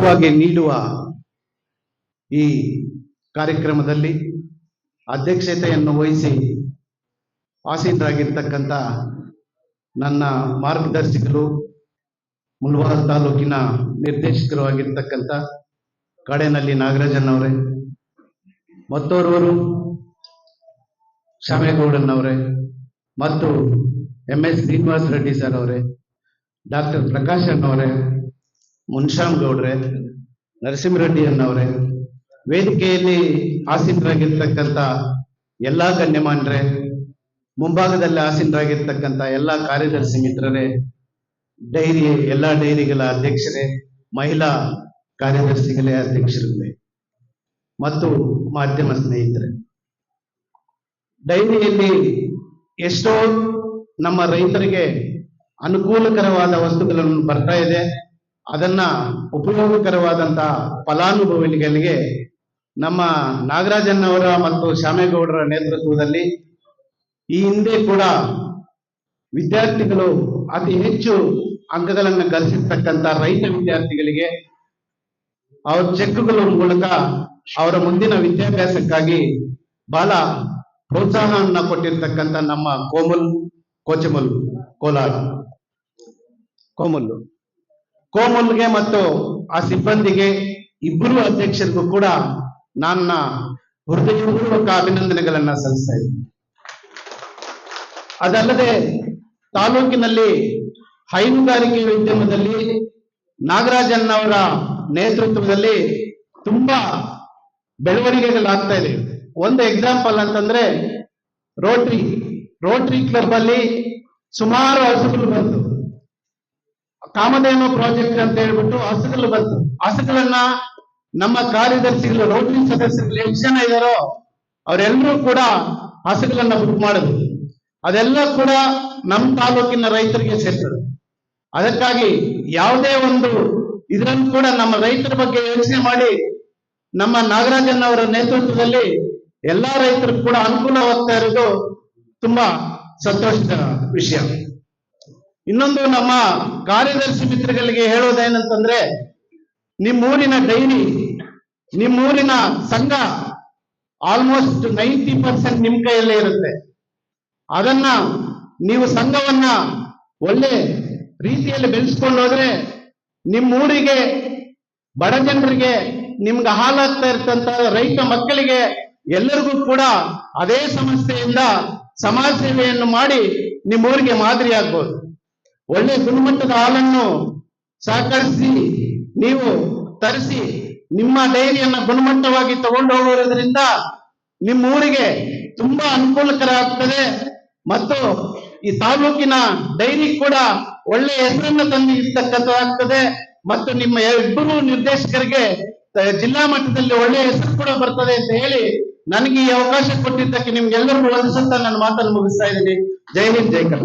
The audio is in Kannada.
ಉಚಿತವಾಗಿ ನೀಡುವ ಈ ಕಾರ್ಯಕ್ರಮದಲ್ಲಿ ಅಧ್ಯಕ್ಷತೆಯನ್ನು ವಹಿಸಿ ಆಸೀನರಾಗಿರ್ತಕ್ಕಂಥ ನನ್ನ ಮಾರ್ಗದರ್ಶಕರು ಮುಲ್ವಾರ ತಾಲೂಕಿನ ನಿರ್ದೇಶಕರು ಆಗಿರ್ತಕ್ಕಂಥ ಕಡೆನಲ್ಲಿ ನಾಗರಾಜನವರೇ, ಮತ್ತೋರ್ವರು ಶ್ಯಾಮೇಗೌಡನವರೇ ಮತ್ತು M S Srinivasa Reddy sir ಅವರೇ, ಡಾಕ್ಟರ್ ಪ್ರಕಾಶ್ ಅಣ್ಣವರೇ ಮುನ್ಶ್ಯಾಮ್ ಗೌಡ್ರೆ ನರಸಿಂಹರೆಡ್ಡಿ ಅನ್ನವ್ರೆ, ವೇದಿಕೆಯಲ್ಲಿ ಆಸೀನರಾಗಿರ್ತಕ್ಕಂಥ ಎಲ್ಲಾ ಗಣ್ಯಮಾನ್ರೆ, ಮುಂಭಾಗದಲ್ಲಿ ಆಸೀನರಾಗಿರ್ತಕ್ಕಂಥ ಎಲ್ಲಾ ಕಾರ್ಯದರ್ಶಿ ಮಿತ್ರರೇ, ಡೈರಿ, ಎಲ್ಲಾ ಡೈರಿಗಳ ಅಧ್ಯಕ್ಷರೇ, ಮಹಿಳಾ ಕಾರ್ಯದರ್ಶಿಗಳೇ ಅಧ್ಯಕ್ಷರುಗಳೇ, ಮತ್ತು ಮಾಧ್ಯಮ ಸ್ನೇಹಿತರೆ. ಡೈರಿಯಲ್ಲಿ ಎಷ್ಟೋ ನಮ್ಮ ರೈತರಿಗೆ ಅನುಕೂಲಕರವಾದ ವಸ್ತುಗಳನ್ನು ಬರ್ತಾ ಇದೆ. ಅದನ್ನ ಉಪಯೋಗಕರವಾದಂತಹ ಫಲಾನುಭವಿಗಳಿಗೆ ನಮ್ಮ ನಾಗರಾಜನ್ನವರ ಮತ್ತು ಶ್ಯಾಮೇಗೌಡರ ನೇತೃತ್ವದಲ್ಲಿ ಈ ಹಿಂದೆ ಕೂಡ ವಿದ್ಯಾರ್ಥಿಗಳು ಅತಿ ಹೆಚ್ಚು ಅಂಕಗಳನ್ನು ಗಳಿಸಿರ್ತಕ್ಕಂಥ ರೈತ ವಿದ್ಯಾರ್ಥಿಗಳಿಗೆ ಅವ್ರ ಚೆಕ್ಗಳ ಮೂಲಕ ಅವರ ಮುಂದಿನ ವಿದ್ಯಾಭ್ಯಾಸಕ್ಕಾಗಿ ಬಹಳ ಪ್ರೋತ್ಸಾಹವನ್ನ ಕೊಟ್ಟಿರ್ತಕ್ಕಂಥ ನಮ್ಮ ಕೋಮಲ್, ಕೋಚಮಲ್, ಕೋಲಾರ. ಕೋಮಲ್ಲು ಕೋಮಲ್ಗೆ ಮತ್ತು ಆ ಸಿಬ್ಬಂದಿಗೆ ಇಬ್ಬರು ಅಧ್ಯಕ್ಷರಿಗೂ ಕೂಡ ನನ್ನ ಹೃದಯಪೂರ್ವಕ ಅಭಿನಂದನೆಗಳನ್ನ ಸಲ್ಲಿಸ್ತಾ ಇದ್ದೀನಿ. ಅದಲ್ಲದೆ ತಾಲೂಕಿನಲ್ಲಿ ಹೈನುಗಾರಿಕೆ ಉದ್ಯಮದಲ್ಲಿ ನಾಗರಾಜನ್ ಅವರ ನೇತೃತ್ವದಲ್ಲಿ ತುಂಬಾ ಬೆಳವಣಿಗೆಗಳಾಗ್ತಾ ಇದೆ. ಒಂದು ಎಕ್ಸಾಂಪಲ್ ಅಂತಂದ್ರೆ ರೋಟ್ರಿ ರೋಟ್ರಿ ಕ್ಲಬ್ ಅಲ್ಲಿ ಸುಮಾರು ಹಸುಗಳು ಬಂತು. ಕಾಮಧೇನು ಪ್ರಾಜೆಕ್ಟ್ ಅಂತ ಹೇಳ್ಬಿಟ್ಟು ಹಸುಗಳು ಬಂತು. ಹಸುಗಳನ್ನ ನಮ್ಮ ಕಾರ್ಯದರ್ಶಿಗಳು ರೋಟರಿ ಸದಸ್ಯರುಗಳು ಎಷ್ಟು ಜನ ಇದಾರೋ ಅವರೆಲ್ಲರೂ ಕೂಡ ಹಸುಗಳನ್ನ ಬುಕ್ ಮಾಡಿದ್ರು. ಅದೆಲ್ಲ ಕೂಡ ನಮ್ಮ ತಾಲೂಕಿನ ರೈತರಿಗೆ ಸೇರ್ತದೆ. ಅದಕ್ಕಾಗಿ ಯಾವುದೇ ಒಂದು ಇದರಲ್ಲೂ ಕೂಡ ನಮ್ಮ ರೈತರ ಬಗ್ಗೆ ಯೋಚನೆ ಮಾಡಿ ನಮ್ಮ ನಾಗರಾಜನ್ ಅವರ ನೇತೃತ್ವದಲ್ಲಿ ಎಲ್ಲಾ ರೈತರು ಕೂಡ ಅನುಕೂಲವಾಗ್ತಾ ಇರೋದು ತುಂಬಾ ಸಂತೋಷದ ವಿಷಯ. ಇನ್ನೊಂದು ನಮ್ಮ ಕಾರ್ಯದರ್ಶಿ ಮಿತ್ರಗಳಿಗೆ ಹೇಳೋದೇನಂತಂದ್ರೆ, ನಿಮ್ಮೂರಿನ ಡೈರಿ, ನಿಮ್ಮೂರಿನ ಸಂಘ ಆಲ್ಮೋಸ್ಟ್ ನೈಂಟಿ ಪರ್ಸೆಂಟ್ ನಿಮ್ ಕೈಯಲ್ಲೇ ಇರುತ್ತೆ. ಅದನ್ನ ನೀವು ಸಂಘವನ್ನ ಒಳ್ಳೆ ರೀತಿಯಲ್ಲಿ ಬೆಳೆಸ್ಕೊಂಡು ಹೋದ್ರೆ ನಿಮ್ಮೂರಿಗೆ ಬಡ ಜನರಿಗೆ ನಿಮ್ಗೆ ಹಾಲಾಗ್ತಾ ಇರ್ತಂತ ರೈತ ಮಕ್ಕಳಿಗೆ ಎಲ್ಲರಿಗೂ ಕೂಡ ಅದೇ ಸಮಸ್ಯೆಯಿಂದ ಸಮಾಜ ಸೇವೆಯನ್ನು ಮಾಡಿ ನಿಮ್ಮೂರಿಗೆ ಮಾದರಿ ಆಗ್ಬೋದು ಒಳ್ಳೆ ಗುಣಮಟ್ಟದ ಹಾಲನ್ನು ಸಹಕರಿಸಿ ನೀವು ತರಿಸಿ, ನಿಮ್ಮ ಡೈರಿಯನ್ನ ಗುಣಮಟ್ಟವಾಗಿ ತಗೊಂಡು ಹೋಗುವುದರಿಂದ ನಿಮ್ಮ ಊರಿಗೆ ತುಂಬಾ ಅನುಕೂಲಕರ ಆಗ್ತದೆ ಮತ್ತು ಈ ತಾಲೂಕಿನ ಡೈರಿ ಕೂಡ ಒಳ್ಳೆ ಹೆಸರನ್ನು ತಂದು ಇರ್ತಕ್ಕಂಥದ್ದಾಗ್ತದೆ ಮತ್ತು ನಿಮ್ಮ ಇಬ್ಬರು ನಿರ್ದೇಶಕರಿಗೆ ಜಿಲ್ಲಾ ಮಟ್ಟದಲ್ಲಿ ಒಳ್ಳೆಯ ಹೆಸರು ಕೂಡ ಬರ್ತದೆ ಅಂತ ಹೇಳಿ ನನಗೆ ಈ ಅವಕಾಶ ಕೊಟ್ಟಿದ್ದಕ್ಕೆ ನಿಮ್ಗೆಲ್ಲರಿಗೂ ವಂದಿಸುತ್ತಾ ನನ್ನ ಮಾತನ್ನು ಮುಗಿಸ್ತಾ ಇದ್ದೀನಿ. ಜೈ ಹಿಂದ್, ಜೈ ಕರ್ನಾಟಕ.